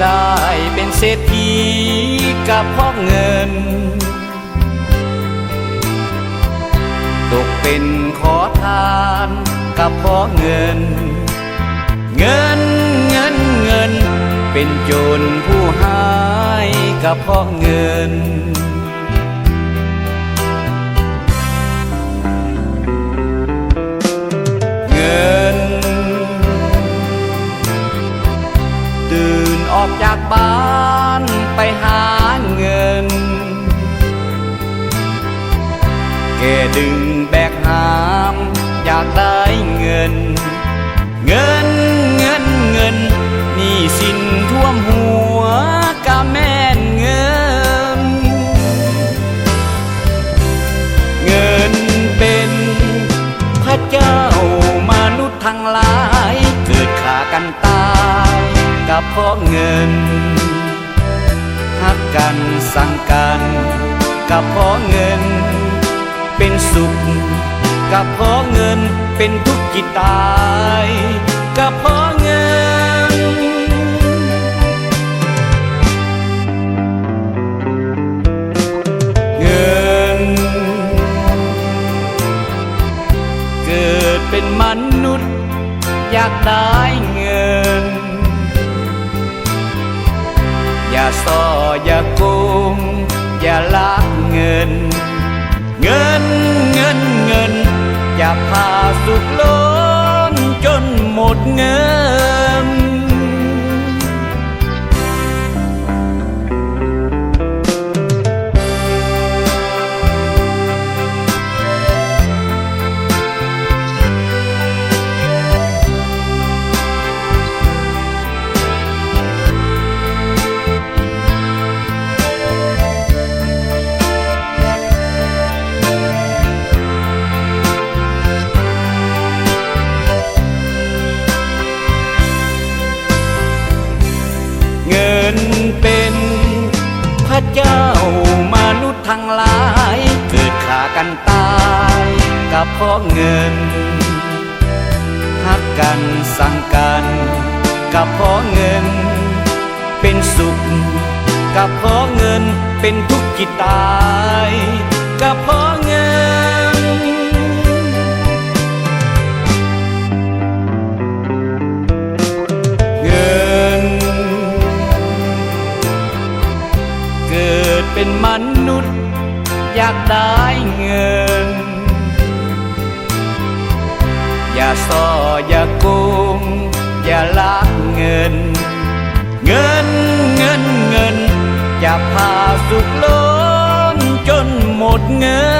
ได้เศรษฐีกับพ่อเงิน ตกเป็นขอทานกับพ่อเงิน เงินเงินเงิน เป็นโจรผู้หายกับพ่อเงิน ออกจากบ้านไปหาเงิน แกดึงแบกหามอยากได้เงิน เงินเงินเงินนี่สินท่วมหัวกะแม่นเงิน เงินเป็นพระเจ้ามนุษย์ทั้งหลายเกิดขากันตาย กับเพราะเงินหักกันสั่งกันกับเพราะเงิน เป็นสุข กับเพราะเงินเป็นทุกข์จิตตาย กับเพราะเงิน เงิน เกิดเป็นมนุษย์ อยากได้เงิน อย่าซ่ออย่าโกงอย่าลักเงิน เงินเงินเงิน อย่าพาสุขล้นจนหมดเงิน เจ้ามนุษย์ทั้งหลาย เกิดขากันตายกับเพราะเงินหักกันสั่งกันกับเพราะเงิน เป็นสุขกับเพราะเงินเป็นทุกข์จิตตายกับเพราะเงิน เป็นมนุษย์ อยากได้เงิน อย่าซ่ออย่าโกงอย่าลักเงิน เงินเงินเงิน อย่าพาสุขล้นจนหมดเงิน